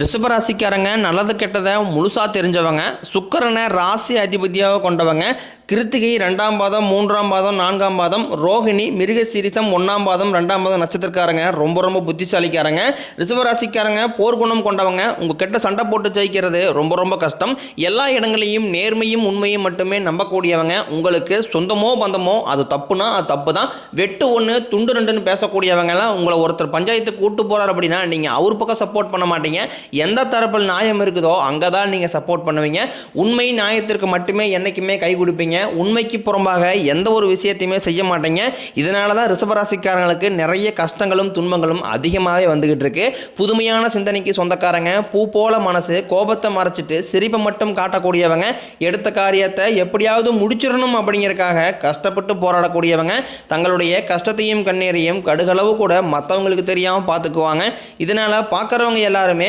ரிஷபராசிக்காரங்க நல்லது கெட்டதை முழுசாக தெரிஞ்சவங்க சுக்கரனை ராசி அதிபதியாக கொண்டவங்க கிருத்திகை ரெண்டாம் பாதம் மூன்றாம் பாதம் நான்காம் பாதம் ரோகிணி மிருக சீரிசம் ஒன்றாம் பாதம் ரெண்டாம் பாதம் நட்சத்திரக்காரங்க ரொம்ப ரொம்ப புத்திசாலிக்காரங்க. ரிஷபராசிக்காரங்க போர்க்குணம் கொண்டவங்க உங்கள் கிட்ட சண்டை போட்டு ஜெயிக்கிறது ரொம்ப ரொம்ப கஷ்டம். எல்லா இடங்களையும் நேர்மையும் உண்மையும் மட்டுமே நம்பக்கூடியவங்க. உங்களுக்கு சொந்தமோ பந்தமோ அது தப்புனா அது தப்பு தான் வெட்டு ஒன்று துண்டு ரெண்டுன்னு பேசக்கூடியவங்கலாம் உங்களை ஒருத்தர் பஞ்சாயத்துக்கு கூட்டு போகிறார் அப்படின்னா நீங்கள் அவர் பக்கம் சப்போர்ட் பண்ண மாட்டீங்க. எந்த தரப்பில் நியாயம் இருக்குதோ அங்கே தான் நீங்கள் சப்போர்ட் பண்ணுவீங்க. உண்மை நியாயத்திற்கு மட்டுமே என்றைக்குமே கை கொடுப்பீங்க. உண்மைக்கு புறம்பாக எந்த ஒரு விஷயத்தையுமே செய்ய மாட்டீங்க. இதனால தான் ரிசபராசிக்காரங்களுக்கு நிறைய கஷ்டங்களும் துன்பங்களும் அதிகமாகவே வந்துக்கிட்டு இருக்கு. புதுமையான சிந்தனைக்கு சொந்தக்காரங்க பூ போல மனசு கோபத்தை மறைச்சிட்டு சிரிப்பை மட்டும் காட்டக்கூடியவங்க எடுத்த காரியத்தை எப்படியாவது முடிச்சிடணும் அப்படிங்கிறக்காக கஷ்டப்பட்டு போராடக்கூடியவங்க தங்களுடைய கஷ்டத்தையும் கண்ணீரையும் கடுகளவு கூட மற்றவங்களுக்கு தெரியாமல் பார்த்துக்குவாங்க. இதனால பார்க்குறவங்க எல்லாருமே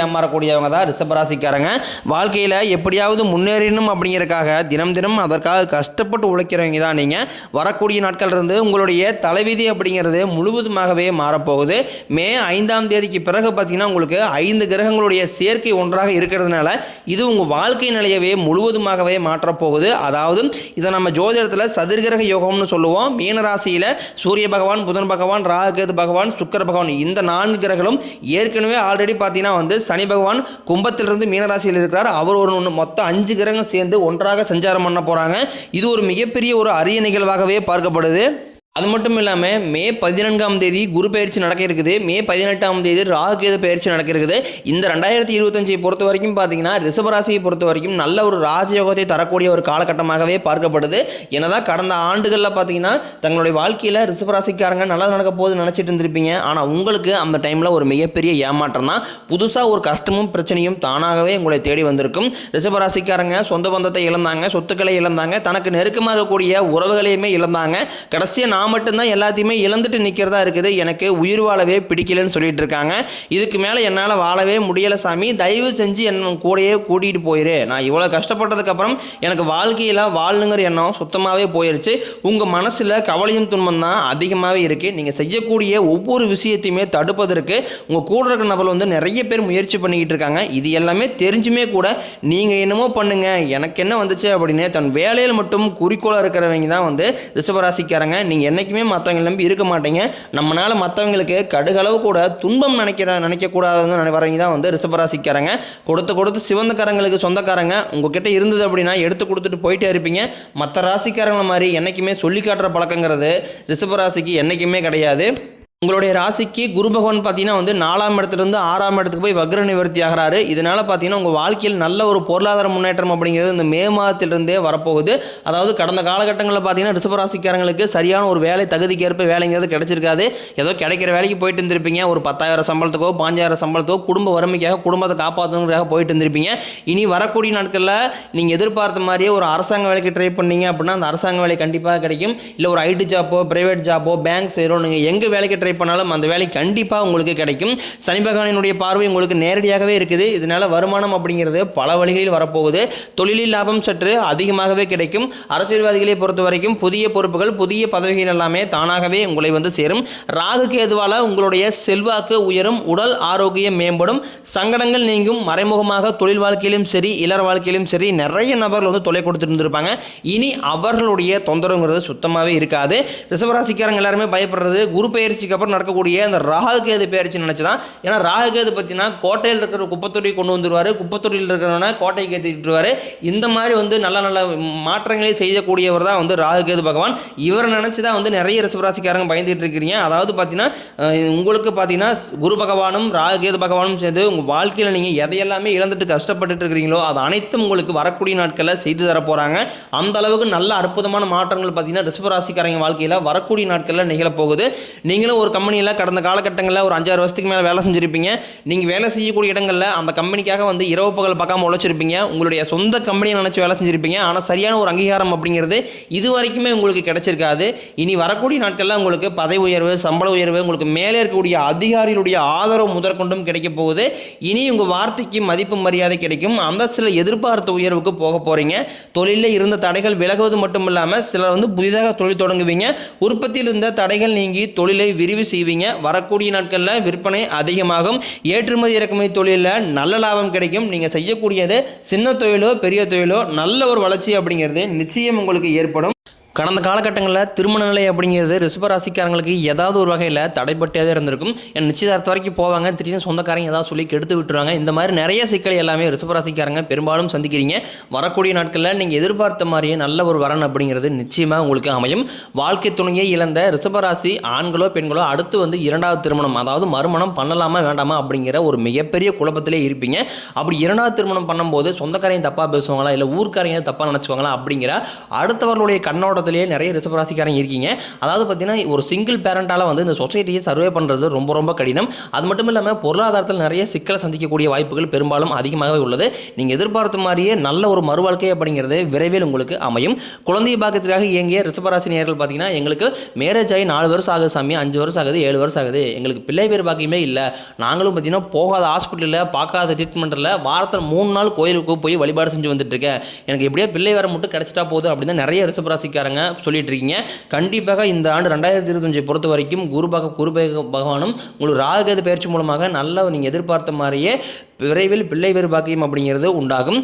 ஏமாறக்கூடியவங்க தான் ரிஷபராசிக்காரங்க வாழ்க்கையில் எப்படியாவது முன்னேறணும் அப்படிங்கிறக்காக தினம் தினம் அதற்காக கஷ்டப்பட்டு உழைக்கிறவங்க தான் நீங்கள் வரக்கூடிய நாட்கள் இருந்து உங்களுடைய தலைவிதி அப்படிங்கிறது முழுவதுமாகவே மாறப்போகுது. மே ஐந்தாம் தேதிக்கு பிறகு பார்த்தீங்கன்னா உங்களுக்கு ஐந்து கிரகங்களுடைய சேர்க்கை ஒன்றாக இருக்கிறதுனால இது உங்கள் வாழ்க்கை நிலையவே முழுவதுமாகவே மாற்றப்போகுது. அதாவது இதை நம்ம ஜோதிடத்தில் சதுர்கிரக யோகம்னு சொல்லுவோம். மீனராசியில் சூரிய பகவான் புதன் பகவான் ராகுகேது பகவான் சுக்கர பகவான் இந்த நான்கு கிரகங்களும் ஏற்கனவே ஆல்ரெடி பார்த்தீங்கன்னா வந்து சனி பகவான் கும்பத்திலிருந்து மீனராசியில் இருக்கிறார். அவர் ஒரு ஒன்று மொத்தம் அஞ்சு கிரகம் சேர்ந்து ஒன்றாக சஞ்சாரம் பண்ண போகிறாங்க இது ஒரு மிகப்பெரிய ஒரு அரிய நிகழ்வாகவே பார்க்கப்படுது. அது மட்டும் இல்லாமல் மே பதினான்காம் தேதி குரு பயிற்சி நடக்க இருக்குது. மே பதினெட்டாம் தேதி ராகுகேது பயிற்சி நடக்க இருக்குது. இந்த ரெண்டாயிரத்தி இருபத்தஞ்சை பொறுத்த வரைக்கும் பார்த்தீங்கன்னா ரிஷபராசியை பொறுத்த வரைக்கும் நல்ல ஒரு ராஜயோகத்தை தரக்கூடிய ஒரு காலகட்டமாகவே பார்க்கப்படுது. என்னதான் கடந்த ஆண்டுகளில் பார்த்தீங்கன்னா தங்களுடைய வாழ்க்கையில் ரிஷபராசிக்காரங்க நல்லா நடக்க போகுது நினச்சிட்டு இருந்திருப்பீங்க. ஆனால் உங்களுக்கு அந்த டைமில் ஒரு மிகப்பெரிய ஏமாற்றம் தான். புதுசாக ஒரு கஷ்டமும் பிரச்சனையும் தானாகவே உங்களை தேடி வந்திருக்கும். ரிஷபராசிக்காரங்க சொந்த பந்தத்தை இழந்தாங்க சொத்துக்களை இழந்தாங்க தனக்கு நெருக்கமாக இருக்கக்கூடிய உறவுகளையுமே இழந்தாங்க. கடைசியாக நான் மட்டும்தான் எல்லாத்தையுமே இழந்துட்டு நிற்கிறதா இருக்குது. எனக்கு உயிர் வாழவே பிடிக்கலன்னு சொல்லிட்டு இருக்காங்க. இதுக்கு மேலே என்னால் வாழவே முடியலை சாமி. தயவு செஞ்சு என் கூடயே கூட்டிகிட்டு போயிரு. நான் இவ்வளோ கஷ்டப்பட்டதுக்கப்புறம் எனக்கு வாழ்க்கையில் வாழணுங்கிற எண்ணம் சுத்தமாகவே போயிருச்சு. உங்கள் மனசில் கவலையும் துன்பம் தான் அதிகமாகவே இருக்குது நீங்கள் செய்யக்கூடிய ஒவ்வொரு விஷயத்தையுமே தடுப்பதற்கு உங்கள் கூட இருக்கிற நபர் வந்து நிறைய பேர் முயற்சி பண்ணிக்கிட்டு இருக்காங்க. இது எல்லாமே தெரிஞ்சுமே கூட நீங்கள் என்னமோ பண்ணுங்க. எனக்கு என்ன வந்துச்சு அப்படின்னு தன் வேலையில் மட்டும் குறிக்கோளாக இருக்கிறவங்க தான் வந்து ரிஷபராசிக்காரங்க நீங்கள் என்றைக்குமே மற்றவங்க நம்பி இருக்க மாட்டீங்க. நம்மளால் மற்றவங்களுக்கு கடுகளவு கூட துன்பம் நினைக்கிற நினைக்கக்கூடாதுன்னு வரவங்க தான் வந்து ரிஷபராசிக்காரங்க. கொடுத்து கொடுத்து சிவந்தக்காரங்களுக்கு சொந்தக்காரங்க. உங்ககிட்ட இருந்தது அப்படின்னா எடுத்து கொடுத்துட்டு போயிட்டே இருப்பீங்க. மற்ற ராசிக்காரங்களை மாதிரி என்றைக்குமே சொல்லி காட்டுற பழக்கங்கிறது ரிஷபராசிக்கு என்றைக்குமே கிடையாது. உங்களுடைய ராசிக்கு குரு பகவான் பார்த்தீங்கன்னா வந்து நாலாம் இடத்துலேருந்து ஆறாம் இடத்துக்கு போய் வக்ர நிவர்த்தி ஆகிறாரு. இதனால் பார்த்தீங்கன்னா உங்கள் வாழ்க்கையில் நல்ல ஒரு பொருளாதார முன்னேற்றம் அப்படிங்கிறது இந்த மே மாதத்திலிருந்தே வரப்போகுது. அதாவது கடந்த காலகட்டங்களில் பார்த்தீங்கன்னா ரிஷபராசிக்காரங்களுக்கு சரியான ஒரு வேலை தகுதிக்கேற்ப வேலைங்கிறது கிடைச்சிருக்காது. ஏதோ கிடைக்கிற வேலைக்கு போயிட்டு இருந்திருப்பீங்க. ஒரு பத்தாயிரம் சம்பளத்துக்கோ பாஞ்சாயிரம் சம்பளத்துக்கோ குடும்ப வறுமைக்காக குடும்பத்தை காப்பாற்றணுங்கிறதுக்காக போயிட்டு இருந்திருப்பீங்க. இனி வரக்கூடிய நாட்களில் நீங்கள் எதிர்பார்த்த மாதிரியே ஒரு அரசாங்க வேலைக்கு ட்ரை பண்ணீங்க அப்படின்னா அந்த அரசாங்க வேலை கண்டிப்பாக கிடைக்கும். இல்லை ஒரு ஐடி ஜாப்போ பிரைவேட் ஜாப்போ பேங்க் சேரும் நீங்கள் எங்கே வேலைக்கு ட்ரை பண்ணாலும் அந்த வேலை கண்டிப்பாக உங்களுக்கு கிடைக்கும். சனி பகவானினுடைய பார்வை உங்களுக்கு நேரடியாகவே இருக்குது. இதனால வருமானம் அப்படிங்கிறது பல வழிகளில் வரப்போகுது. தொழிலில் லாபம் சற்று அதிகமாகவே கிடைக்கும். அரசியல்வாதிகளை பொறுத்த வரைக்கும் புதிய பொறுப்புகள் புதிய பதவிகள் எல்லாமே தானாகவே உங்களை வந்து சேரும். ராகு கேதுவால் உங்களுடைய செல்வாக்கு உயரும். உடல் ஆரோக்கியம் மேம்படும். சங்கடங்கள் நீங்கும். மறைமுகமாக தொழில் வாழ்க்கையிலும் சரி இளர் வாழ்க்கையிலும் சரி நிறைய நபர்கள் வந்து தொலை கொடுத்துட்டு இருந்திருப்பாங்க இனி அவர்களுடைய தொந்தரவுங்கிறது சுத்தமாகவே இருக்காது. ரிசவராசிக்காரங்க எல்லாருமே பயப்படுறது. குரு பயிற்சிக்கு அதுக்கப்புறம் நடக்கக்கூடிய அந்த ராகு கேது பயிற்சி நினச்சி தான் ஏன்னா ராகு கேது பார்த்தீங்கன்னா கோட்டையில் இருக்கிற குப்பத்தொட்டி கொண்டு வந்துருவார். குப்பத்தொட்டியில் இருக்கிறவன கோட்டைக்கு ஏற்றிட்டுருவார் இந்த மாதிரி வந்து நல்ல நல்ல மாற்றங்களை செய்யக்கூடியவர் தான் வந்து ராகு கேது பகவான். இவரை நினச்சி தான் வந்து நிறைய ரிசபராசிக்காரங்க பயந்துட்டு இருக்கிறீங்க. அதாவது பார்த்தீங்கன்னா உங்களுக்கு பார்த்தீங்கன்னா குரு பகவானும் ராகு கேது பகவானும் சேர்ந்து உங்கள் வாழ்க்கையில் நீங்கள் எதையெல்லாமே இழந்துட்டு கஷ்டப்பட்டுட்டு இருக்கிறீங்களோ அது அனைத்தும் உங்களுக்கு வரக்கூடிய நாட்களில் செய்து தர போகிறாங்க அந்த அளவுக்கு நல்ல அற்புதமான மாற்றங்கள் பார்த்தீங்கன்னா ரிசபராசிக்காரங்க வாழ்க்கையில் வரக்கூடிய நாட்களில் நிகழப்போகுது நீங்களும் ஒரு கம்பெனியில் கடந்த காலகட்டங்களில் ஒரு அஞ்சாறு வருஷத்துக்கு மேலே வேலை செஞ்சுருப்பீங்க. நீங்கள் வேலை செய்யக்கூடிய இடங்களில் அந்த கம்பெனிக்காக வந்து இரவு பகல் பார்க்காம உழைச்சிருப்பீங்க. உங்களுடைய சொந்த கம்பெனியை நினச்சி வேலை செஞ்சுருப்பீங்க. ஆனால் சரியான ஒரு அங்கீகாரம் அப்படிங்கிறது இது வரைக்குமே உங்களுக்கு கிடைச்சிருக்காது. இனி வரக்கூடிய நாட்களில் உங்களுக்கு பதவி உயர்வு சம்பள உயர்வு உங்களுக்கு மேலே இருக்கக்கூடிய அதிகாரிகளுடைய ஆதரவு முதற்கொண்டும் கிடைக்க போகுது. இனி உங்கள் வார்த்தைக்கு மதிப்பு மரியாதை கிடைக்கும். அந்த சில எதிர்பார்த்த உயர்வுக்கு போக போகிறீங்க தொழிலில் இருந்த தடைகள் விலகுவது மட்டும் இல்லாமல் சிலர் வந்து புதிதாக தொழில் தொடங்குவீங்க. உற்பத்தியில் இருந்த தடைகள் நீங்கி தொழிலை விரிவு செய்வீங்க. வரக்கூடிய நாட்களில் விற்பனை அதிகமாகும். ஏற்றுமதி இறக்குமதி தொழிலில் நல்ல லாபம் கிடைக்கும். நீங்கள் செய்யக்கூடியது சின்ன தொழிலோ பெரிய தொழிலோ நல்ல ஒரு வளர்ச்சி அப்படிங்கிறது நிச்சயம் உங்களுக்கு ஏற்படும். கடந்த காலகட்டங்களில் திருமண நிலை அப்படிங்கிறது ரிஷபராசிக்காரங்களுக்கு ஏதாவது ஒரு வகையில் தடைப்பட்டே தான் இருந்திருக்கும். என் நிச்சயதார்த்த வரைக்கும் போவாங்க. திடீர்னு சொந்தக்காரங்க ஏதாவது சொல்லி கெடுத்து விட்டுருவாங்க. இந்த மாதிரி நிறைய சிக்கல் எல்லாமே ரிஷபராசிக்காரங்க பெரும்பாலும் சந்திக்கிறீங்க. வரக்கூடிய நாட்களில் நீங்கள் எதிர்பார்த்த மாதிரியே நல்ல ஒரு வரன் அப்படிங்கிறது நிச்சயமாக உங்களுக்கு அமையும். வாழ்க்கை துணையை இழந்த ரிஷபராசி ஆண்களோ பெண்களோ அடுத்து வந்து இரண்டாவது திருமணம் அதாவது மறுமணம் பண்ணலாமா வேண்டாமா அப்படிங்கிற ஒரு மிகப்பெரிய குழப்பத்திலே இருப்பீங்க. அப்படி இரண்டாவது திருமணம் பண்ணும்போது சொந்தக்காரங்க தப்பாக பேசுவாங்களா இல்லை ஊர்க்காரையும் தப்பாக நினச்சுவாங்களா அப்படிங்கிற அடுத்தவர்களுடைய கண்ணோட கண்ணோட்டத்திலேயே நிறைய ரிசபராசிக்காரங்க இருக்கீங்க. அதாவது பார்த்தீங்கன்னா ஒரு சிங்கிள் பேரண்டால் வந்து இந்த சொசைட்டியை சர்வே பண்ணுறது ரொம்ப ரொம்ப கடினம். அது மட்டும் இல்லாமல் பொருளாதாரத்தில் நிறைய சிக்கலை சந்திக்கக்கூடிய வாய்ப்புகள் பெரும்பாலும் அதிகமாகவே உள்ளது. நீங்கள் எதிர்பார்த்த மாதிரியே நல்ல ஒரு மறுவாழ்க்கை அப்படிங்கிறது விரைவில் உங்களுக்கு அமையும். குழந்தை பாக்கத்திற்காக இயங்கிய ரிஷபராசி நேர்கள் பார்த்தீங்கன்னா எங்களுக்கு மேரேஜ் ஆகி நாலு வருஷம் ஆகுது சாமி அஞ்சு வருஷம் ஆகுது ஏழு வருஷம் ஆகுது. எங்களுக்கு பிள்ளை பேர் பாக்கியமே இல்லை. நாங்களும் பார்த்தீங்கன்னா போகாத ஹாஸ்பிட்டலில் பார்க்காத ட்ரீட்மெண்ட்டில் வாரத்தில் மூணு நாள் கோயிலுக்கு போய் வழிபாடு செஞ்சு வந்துட்டு இருக்கேன். எனக்கு எப்படியோ பிள்ளை வர மட்டும் கிடைச்சிட்டா போதும் அப்படின்னு நிறைய ரிசபராசிக்காரங்க பாருங்க சொல்லிட்டு இருக்கீங்க கண்டிப்பாக இந்த ஆண்டு ரெண்டாயிரத்தி இருபத்தஞ்சை பொறுத்த வரைக்கும் குரு பக குரு பகவானும் உங்களுக்கு ராகுகேது பயிற்சி மூலமாக நல்ல நீங்கள் எதிர்பார்த்த மாதிரியே விரைவில் பிள்ளை பேர் பாக்கியம் அப்படிங்கிறது உண்டாகும்.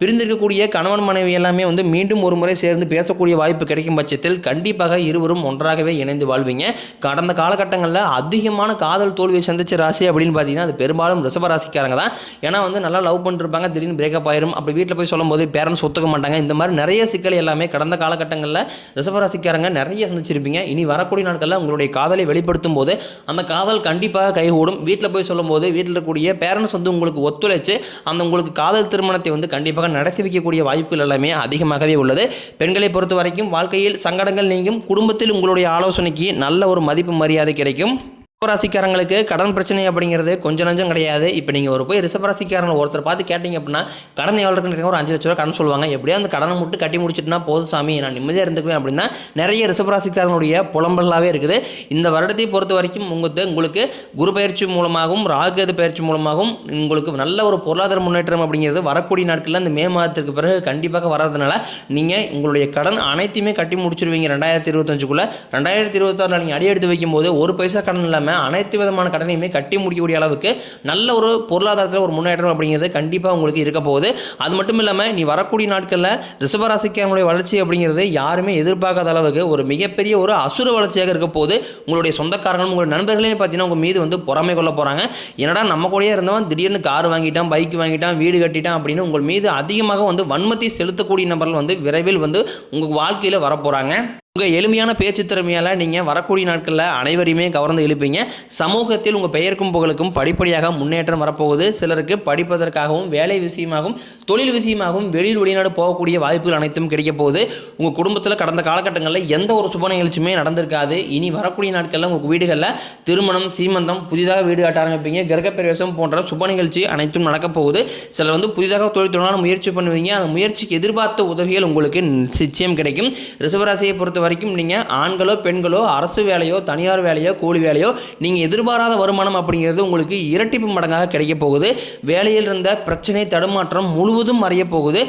பிரிந்திருக்கக்கூடிய கணவன் மனைவி எல்லாமே வந்து மீண்டும் ஒரு முறை சேர்ந்து பேசக்கூடிய வாய்ப்பு கிடைக்கும் பட்சத்தில் கண்டிப்பாக இருவரும் ஒன்றாகவே இணைந்து வாழ்வீங்க. கடந்த காலகட்டங்களில் அதிகமான காதல் தோல்வியை சந்திச்ச ராசி அப்படின்னு பார்த்தீங்கன்னா அது பெரும்பாலும் ரிஷப ராசிக்காரங்க தான். ஏன்னா வந்து நல்லா லவ் பண்ணிருப்பாங்க திடீர்னு பிரேக்கப் ஆயிரும். அப்படி வீட்டில் போய் சொல்லும்போது பேரண்ட்ஸ் ஒத்துக்க மாட்டாங்க. இந்த மாதிரி நிறைய சிக்கல் எல்லாமே கடந்த காலகட்டங்களில் ரிஷப ராசிக்காரங்க நிறைய சந்திச்சிருப்பீங்க. இனி வரக்கூடிய நாட்களில் உங்களுடைய காதலை வெளிப்படுத்தும் போது அந்த காதல் கண்டிப்பாக கைகூடும். வீட்டில் போய் சொல்லும்போது வீட்டில் இருக்கக்கூடிய பேரண்ட்ஸ் வந்து உங்களுக்கு ஒத்துழைச்சு அந்த உங்களுக்கு காதல் திருமணத்தை வந்து கண்டிப்பாக நடத்தி வைக்கக்கூடிய வாய்ப்புகள் எல்லாமே அதிகமாகவே உள்ளது. பெண்களை பொறுத்த வரைக்கும் வாழ்க்கையில் சங்கடங்கள் நீங்கும். குடும்பத்தில் உங்களுடைய ஆலோசனைக்கு நல்ல ஒரு மதிப்பு மரியாதை கிடைக்கும். ரிஷபராசிக்காரங்களுக்கு கடன் பிரச்சனை அப்படிங்கிறது கொஞ்சம் நஞ்சம் கிடையாது. இப்போ நீங்கள் ஒரு போய் ரிசபராசிக்காரங்களை ஒருத்தர் பார்த்து கேட்டிங்க அப்படின்னா கடன் எவ்வளோ இருக்குன்னு ஒரு அஞ்சு லட்ச ரூபா கடன் சொல்லுவாங்க. எப்படியா அந்த கடனை மட்டும் கட்டி முடிச்சிட்டுனா போதும் சாமி நான் நிம்மதியாக இருந்துக்குவேன் அப்படின்னா நிறைய ரிஷபராசிக்காரங்களுடைய புலம்பலாகவே இருக்குது. இந்த வருடத்தை பொறுத்த வரைக்கும் உங்களுக்கு உங்களுக்கு குரு பயிற்சி மூலமாகவும் ராகுகேது பயிற்சி மூலமாகவும் உங்களுக்கு நல்ல ஒரு பொருளாதார முன்னேற்றம் அப்படிங்கிறது வரக்கூடிய நாட்களில் இந்த மே மாதத்திற்கு பிறகு கண்டிப்பாக வர்றதுனால நீங்கள் உங்களுடைய கடன் அனைத்தையுமே கட்டி முடிச்சிருவீங்க. ரெண்டாயிரத்தி இருபத்தஞ்சுக்குள்ளே ரெண்டாயிரத்தி இருபத்தாறில் நீங்கள் அடி எடுத்து வைக்கும்போது ஒரு பைசா கடன் இல்லாமல் அனைத்து விதமான கடனையுமே கட்டி முடிக்கக்கூடிய அளவுக்கு நல்ல ஒரு பொருளாதாரத்தில் ஒரு முன்னேற்றம் அப்படிங்கிறது கண்டிப்பாக உங்களுக்கு இருக்க போகுது. அது மட்டும் இல்லாமல் நீ வரக்கூடிய நாட்களில் ரிஷபராசிக்காரனுடைய வளர்ச்சி அப்படிங்கிறது யாருமே எதிர்பார்க்காத அளவுக்கு ஒரு மிகப்பெரிய ஒரு அசுர வளர்ச்சியாக இருக்க போது உங்களுடைய சொந்தக்காரங்களும் உங்களுடைய நண்பர்களையும் பார்த்தீங்கன்னா உங்கள் மீது வந்து பொறாமை கொள்ள போகிறாங்க என்னடா நம்ம கூடயே இருந்தவன் திடீர்னு கார் வாங்கிட்டான் பைக் வாங்கிட்டான் வீடு கட்டிட்டான் அப்படின்னு உங்கள் மீது அதிகமாக வந்து வன்மத்தை செலுத்தக்கூடிய நபர்கள் வந்து விரைவில் வந்து உங்கள் வாழ்க்கையில் வரப்போகிறாங்க உங்கள் எளிமையான பேச்சு திறமையால் நீங்கள் வரக்கூடிய நாட்களில் அனைவரையுமே கவர்ந்து இழுப்பீங்க. சமூகத்தில் உங்கள் பெயருக்கும் புகழுக்கும் படிப்படியாக முன்னேற்றம் வரப்போகுது. சிலருக்கு படிப்பதற்காகவும் வேலை விஷயமாகவும் தொழில் விஷயமாகவும் வெளியில் வெளிநாடு போகக்கூடிய வாய்ப்புகள் அனைத்தும் கிடைக்க போகுது. உங்கள் குடும்பத்தில் கடந்த காலகட்டங்களில் எந்த ஒரு சுப நிகழ்ச்சியுமே நடந்திருக்காது. இனி வரக்கூடிய நாட்களில் உங்கள் வீடுகளில் திருமணம் சீமந்தம் புதிதாக வீடு கட்ட ஆரம்பிப்பீங்க. கிரகப்பிரவேசம் போன்ற சுப நிகழ்ச்சி அனைத்தும் நடக்கப் போகுது. சிலர் வந்து புதிதாக தொழில் தொடரான முயற்சி பண்ணுவீங்க. அந்த முயற்சிக்கு எதிர்பார்த்த உதவிகள் உங்களுக்கு நிச்சயம் கிடைக்கும். ரிசவராசியை பொறுத்த வரைக்கும் நீங்கள் ஆண்களோ பெண்களோ அரசு வேலையோ தனியார் வேலையோ கூலி வேலையோ நீங்கள் எதிர்பாராத வருமானம் அப்படிங்கிறது உங்களுக்கு இரட்டிப்பு மடங்காக கிடைக்க போகுது. வேலையில் இருந்த பிரச்சனை தடுமாற்றம் முழுவதும் மறைய போகுது.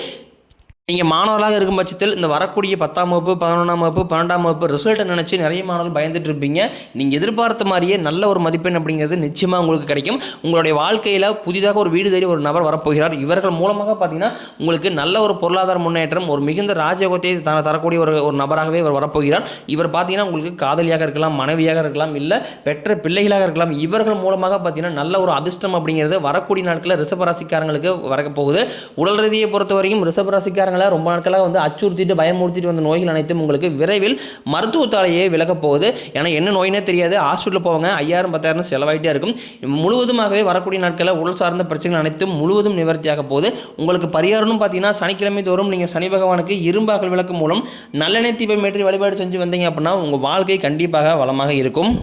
நீங்கள் மாணவர்களாக இருக்கும் பட்சத்தில் இந்த வரக்கூடிய பத்தாம் வகுப்பு பதினொன்றாம் வகுப்பு பன்னெண்டாம் வகுப்பு ரிசல்ட்டை நினச்சி நிறைய மாணவர்கள் பயந்துட்டு இருப்பீங்க. நீங்கள் எதிர்பார்த்த மாதிரியே நல்ல ஒரு மதிப்பெண் அப்படிங்கிறது நிச்சயமாக உங்களுக்கு கிடைக்கும். உங்களுடைய வாழ்க்கையில் புதிதாக ஒரு வீடு தேடி ஒரு நபர் வரப்போகிறார். இவர்கள் மூலமாக பார்த்தீங்கன்னா உங்களுக்கு நல்ல ஒரு பொருளாதார முன்னேற்றம் ஒரு மிகுந்த ராஜயோகத்தை த தரக்கூடிய ஒரு ஒரு நபராகவே இவர் வரப்போகிறார். இவர் பார்த்தீங்கன்னா உங்களுக்கு காதலியாக இருக்கலாம் மனைவியாக இருக்கலாம் இல்லை பெற்ற பிள்ளைகளாக இருக்கலாம். இவர்கள் மூலமாக பார்த்தீங்கன்னா நல்ல ஒரு அதிர்ஷ்டம் அப்படிங்கிறது வரக்கூடிய நாட்களில் ரிஷபராசிக்காரங்களுக்கு வரப்போகுது. உடல் ரீதியை பொறுத்த வரைக்கும் அரசாங்கங்களை ரொம்ப நாட்களாக வந்து அச்சுறுத்திட்டு பயமுறுத்திட்டு வந்த நோய்கள் அனைத்தும் உங்களுக்கு விரைவில் மருத்துவத்தாலேயே விலகப் போகுது. ஏன்னா என்ன நோயினே தெரியாது. ஹாஸ்பிட்டல் போவாங்க ஐயாயிரம் பத்தாயிரம் செலவாயிட்டே இருக்கும். முழுவதுமாகவே வரக்கூடிய நாட்களில் உடல் சார்ந்த பிரச்சனைகள் அனைத்தும் முழுவதும் நிவர்த்தியாக போகுது. உங்களுக்கு பரிகாரம்னு பார்த்தீங்கன்னா சனிக்கிழமை தோறும் நீங்கள் சனி பகவானுக்கு இரும்பாக்கள் விளக்கு மூலம் நல்லெண்ணெய் தீபம் ஏற்றி வழிபாடு செஞ்சு வந்தீங்க அப்படின்னா உங்கள் வாழ்க்கை கண்டிப்பாக வளமாக இருக்கும்.